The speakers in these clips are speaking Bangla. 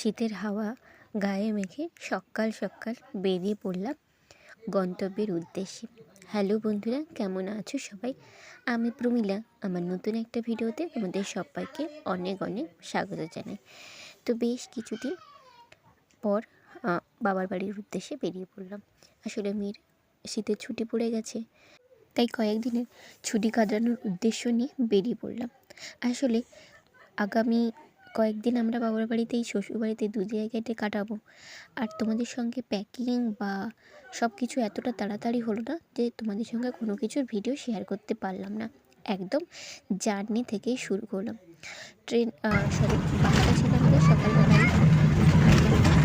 শীতের হাওয়া গায়ে মেখে সকাল সকাল বেরিয়ে পড়লাম গন্তব্যের উদ্দেশ্যে। হ্যালো বন্ধুরা, কেমন আছো সবাই? আমি প্রমীলা। আমার নতুন একটা ভিডিওতে তোমাদের সবাইকে অনেক অনেক স্বাগত জানাই। তো বেশ কিছুদিন পর বাবার বাড়ির উদ্দেশ্যে বেরিয়ে পড়লাম। আসলে মেয়ের শীতের ছুটি পড়ে গেছে, তাই কয়েকদিনের ছুটি কাটানোর উদ্দেশ্য নিয়ে বেরিয়ে পড়লাম। আসলে আগামী কয়েকদিন আমরা বাবার বাড়িতেই, শ্বশুর বাড়িতে দু জায়গাতে কাটাবো। আর তোমাদের সঙ্গে প্যাকিং বা সব কিছু এতটা তাড়াতাড়ি হলো না যে তোমাদের সঙ্গে কোনো কিছুর ভিডিও শেয়ার করতে পারলাম না। একদম জার্নি থেকেই শুরু করলাম। ট্রেন সরি বাসটা ছিল আমাদের সকালবেলায়।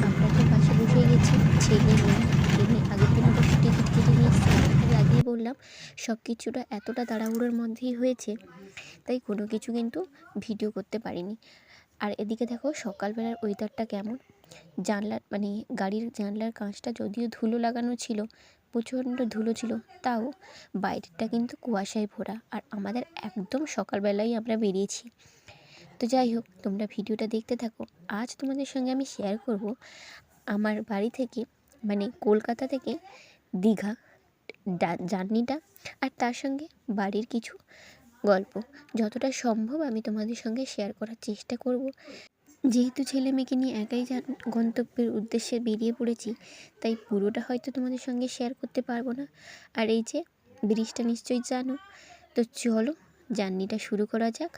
আমরা তো বাসে বসেই গেছি। ছেলে মেয়ে, এমনি আগের দিন অবশ্য টিকিট কেটে নিয়ে এসেছি আগেই বললাম সব কিছুটা এতটা তাড়াহুড়োর মধ্যেই হয়েছে, তাই কোনো কিছু কিন্তু ভিডিও করতে পারিনি। আর এদিকে দেখো সকালবেলার ওয়েদারটা কেমন? জানলার মানে গাড়ির জানলার কাঁচটা যদিও ধুলো লাগানো ছিল, প্রচণ্ড ধুলো ছিল, তাও বাইরেটা কিন্তু কুয়াশায় ভরা আর আমাদের একদম সকালবেলায় আমরা বেরিয়েছি। তো যাই হোক, তোমরা ভিডিওটা দেখতে থাকো। আজ তোমাদের সঙ্গে আমি শেয়ার করব আমার বাড়ি থেকে মানে কলকাতা থেকে দীঘা জার্নিটা আর তার সঙ্গে বাড়ির কিছু গল্প। যতটা সম্ভব আমি তোমাদের সঙ্গে শেয়ার করার চেষ্টা করব। যেহেতু ছেলে মেয়েকে নিয়ে একাই গন্তব্যের উদ্দেশ্যে বেরিয়ে পড়েছি, তাই পুরোটা হয়তো তোমাদের সঙ্গে শেয়ার করতে পারব না। আর এই যে, ব্রিজটা নিশ্চয়ই জানো। তো চলো জার্নিটা শুরু করা যাক।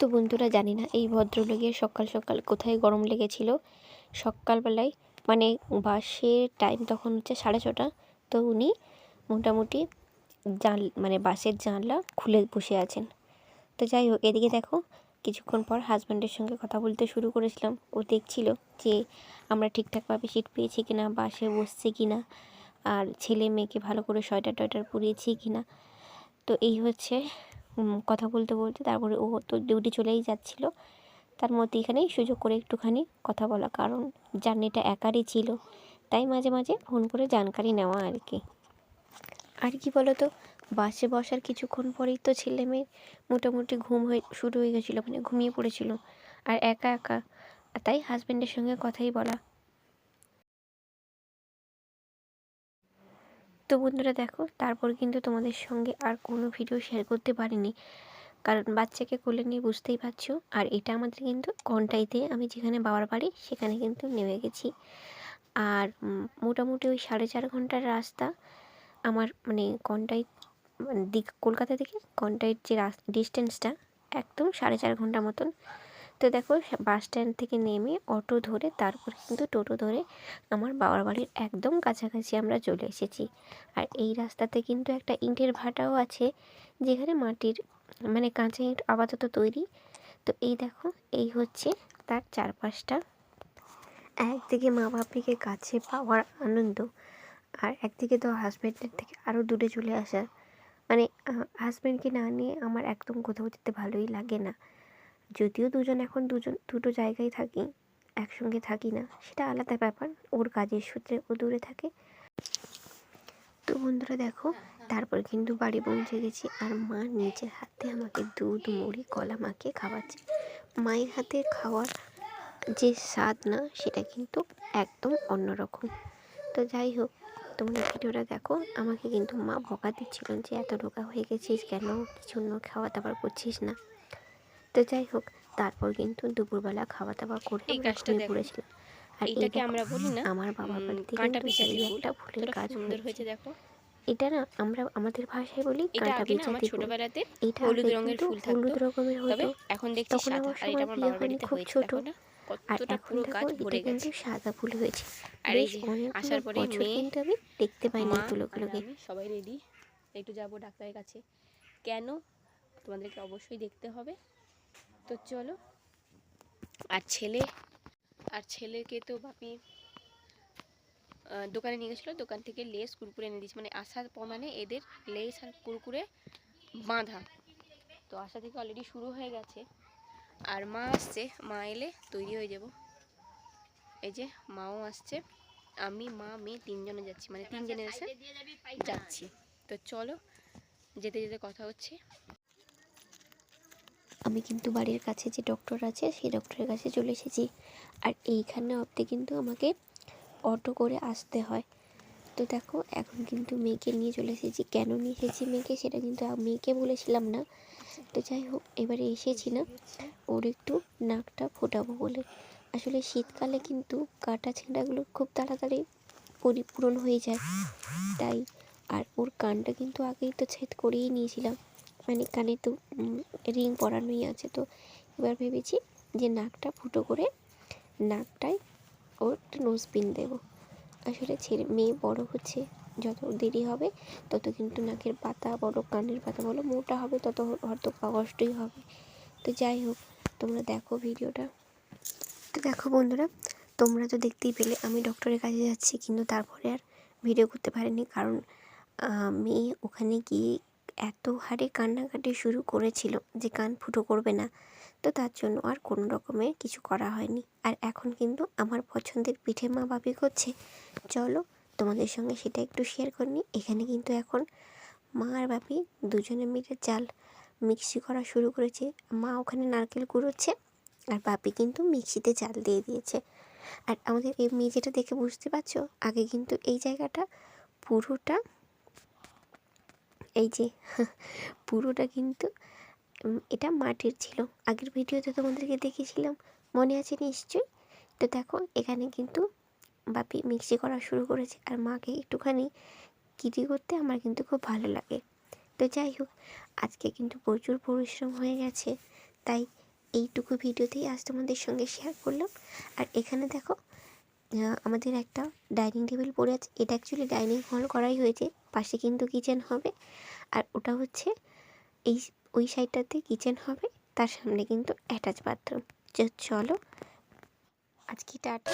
তো বন্ধুরা জানি না, এই ভদ্রলোকের সকাল সকাল কোথায় গরম লেগেছিল? সকালবেলায় মানে বাসের টাইম তখন হচ্ছে সাড়ে ছটা, তো উনি মোটামুটি জান মানে বাসের জানলা খুলে বসে আছেন। তো যাই হোক, এদিকে দেখো, কিছুক্ষণ পর হাজব্যান্ডের সঙ্গে কথা বলতে শুরু করেছিলাম। ও দেখছিল যে আমরা ঠিকঠাকভাবে সিট পেয়েছি কিনা, বাসে বসছি কিনা, আর ছেলে মেয়েকে ভালো করে সোয়েটার টয়েটার পরিয়েছি কিনা। তো এই হচ্ছে কথা বলতে বলতে তারপরে ও তো ডিউটি চলেই যাচ্ছিল। তার মধ্যে এখানেই সুযোগ করে একটুখানি কথা বলা, কারণ জার্নিটা একারই ছিল। তাই মাঝে মাঝে ফোন করে জানকারি নেওয়া আর কি। আর কি বলো তো বাসে বসার কিছুক্ষণ পরেই তো ছেলে মেয়ের মোটামুটি ঘুম হয়ে, শুরু হয়ে গেছিল মানে ঘুমিয়ে পড়েছিল। আর একা একা, তাই হাজব্যান্ডের সঙ্গে কথাই বলা। তো বন্ধুরা দেখো, তারপর কিন্তু তোমাদের সঙ্গে আর কোনো ভিডিও শেয়ার করতে পারিনি। কারণ বাচ্চাকে কোলে নিয়ে বুঝতেই পারছ, আর এটা আমাদের কিন্তু ঘন্টাইতে আমি যেখানে বাবার বাড়ি সেখানে কিন্তু নেমে গেছি। আর মোটামুটি ওই সাড়ে চার ঘণ্টার রাস্তা আমার মানে কন্টাই মানে দিক কলকাতা থেকে কন্টাইয়ের যে ডিস্টেন্সটা একদম সাড়ে চার ঘণ্টা মতন তো দেখো বাস স্ট্যান্ড থেকে নেমে অটো ধরে তারপর কিন্তু টোটো ধরে আমার বাবার বাড়ির একদম কাছাকাছি আমরা চলে এসেছি। আর এই রাস্তাতে কিন্তু একটা ইটের ভাটাও আছে যেখানে মাটির মানে কাঁচা ইঁট আপাতত তৈরি। তো এই দেখো, এই হচ্ছে তার চারপাশটা। একদিকে মা বাপিকে কাছে পাওয়ার আনন্দ আর একদিকে তো হাজব্যান্ডের থেকে আরও দূরে চলে আসা। মানে হাজব্যান্ডকে না নিয়ে আমার একদম কোথাও যেতে ভালোই লাগে না। যদিও দুজন এখন দুজন, দুটো জায়গায় থাকি, একসঙ্গে থাকি না, সেটা আলাদা ব্যাপার, ওর কাজের সূত্রে ও দূরে থাকে। তো বন্ধুরা দেখো, তারপর কিন্তু বাড়ি পৌঁছে গেছি আর মা নিজের হাতে আমাকে দুধ, মুড়ি, কলা মাখিয়ে খাওয়াচ্ছে। মায়ের হাতে খাওয়ার যে স্বাদ না, সেটা কিন্তু একদম অন্যরকম। তো যাই হোক, তোমরা ভিডিওটা দেখো, আমাকে কিন্তু মা বকা দিচ্ছিল যে, এত রোগা হয়ে গেছিস কেন? কিছু খাওয়া দাওয়ার করছিস না। তো যাই হোক তারপর কিন্তু দুপুরবেলা খাওয়া দাওয়া করে ঘুমিয়ে। পড়েছিলাম। আর দেখো, আমরা বলি না আমার বাড়িতে কিন্তু একটা ফুলের গাছ সুন্দর হয়েছে। দেখো। এটা না আমরা আমাদের ভাষায় বলি কাঁটা ছোটবেলাতে এটা হলুদ রঙের ফুল থাকতো। হলুদ রকমের হতো। এখন দেখছি সাদা আর এটা আমার বাবার বাড়িতে খুব ছোট। আর এখন দেখো এটা কিন্তু সাদা ফুল হয়েছে। আর এই আসার পরে মেয়ে কিন্তু আমি দেখতে পাইনি সবাই রেডি একটু যাব ডাক্তারের কাছে। কেন? তোমাদেরকে অবশ্যই দেখতে হবে। তো চলো। আর ছেলে, আর ছেলেকে তো বাপি দোকানে নিয়ে গেছিল। দোকান থেকে লেস, কুরকুরে এনে দিয়েছে। মানে আসার মানে এদের লেস আর কুরকুরে বাঁধা। তো আসা থেকে অলরেডি শুরু হয়ে গেছে। আর মা আসছে, মা এলে তৈরি হয়ে যাব। এই যে মাও আসছে। আমি, মা, মেয়ে তিনজনে যাচ্ছি। মানে তিন জেনারেশন যাচ্ছি। তো চলো, যেতে যেতে কথা হচ্ছে। আমি কিন্তু বাড়ির কাছে যে ডক্টর আছে, সেই ডক্টরের কাছে চলে এসেছি। আর এইখানে অবধি কিন্তু আমাকে অটো করে আসতে হয়। তো দেখো, এখন কিন্তু মেয়েকে নিয়ে চলে এসেছি। কেন নিয়ে এসেছি মেয়েকে সেটা কিন্তু মেয়েকে বলেছিলাম না। তো যাই হোক, এবারে এসেছি না। ওর একটু নাকটা ফোটাবো বলে। আসলে শীতকালে কিন্তু কাটা ছেঁড়াগুলো খুব তাড়াতাড়ি পরিপূরণ হয়ে যায়। তাই, আর ওর কানটা কিন্তু আগেই তো ছেদ করেই নিয়েছিলাম। মানে কানে তো রিং পরানোই আছে, তো এবার ভেবেছি যে নাকটা ফুটো করে নাকটায় ওর একটা নোজপিন দেবো। আসলে ছেলে, মেয়ে বড় হচ্ছে, যত দেরি হবে, তত কিন্তু নাকের পাতা বড় কানের পাতা বলো, মোটা হবে, তত হয়তো কষ্টই হবে। তো যাই হোক, তোমরা দেখো ভিডিওটা। তো দেখো বন্ধুরা, তোমরা তো দেখতেই পেলে, আমি ডক্টরের কাছে যাচ্ছি, কিন্তু তারপরে আর ভিডিও করতে পারিনি, কারণ মেয়ে ওখানে গিয়ে এত হারে কান্নাকাটি শুরু করেছিল যে কান ফুটো করবে না। তো তার জন্য আর কোনো রকমের কিছু করা হয়নি। আর এখন কিন্তু আমার পছন্দের পিঠে মা বাপি করছে। চলো তোমাদের সঙ্গে সেটা একটু শেয়ার করে নিই। এখানে কিন্তু এখন মা আর বাপি দুজনে মিলে চাল মিক্সি করা শুরু করেছে। মা ওখানে নারকেল কুড়োচ্ছে আর বাপি কিন্তু মিক্সিতে চাল দিয়ে দিয়েছে। আর আমাদের এই মেঝেটা দেখে বুঝতে পারছ? আগে কিন্তু এই জায়গাটা পুরোটা এই যে পুরোটা কিন্তু এটা মাটির ছিল। আগের ভিডিওতে তোমাদেরকে দেখেছিলাম মনে আছে নিশ্চয়ই? তো দেখো, এখানে কিন্তু বাপি মিক্সি করা শুরু করেছে। আর মাকে একটুখানি কিটি করতে আমার কিন্তু খুব ভালো লাগে। তো যাই হোক, আজকে কিন্তু প্রচুর পরিশ্রম হয়ে গেছে। তাই এইটুকু ভিডিওতেই আজ তোমাদের সঙ্গে শেয়ার করলাম। আর এখানে দেখো আমাদের একটা ডাইনিং টেবিল পড়ে আছে। এটা অ্যাকচুয়ালি ডাইনিং হল করাই হয়েছে। পাশে কিন্তু কিচেন হবে। আর ওটা হচ্ছে এই ওই সাইডটাতে কিচেন হবে, তার সামনে কিন্তু অ্যাটাচ বাথরুম। চলো, আজকে টাটা।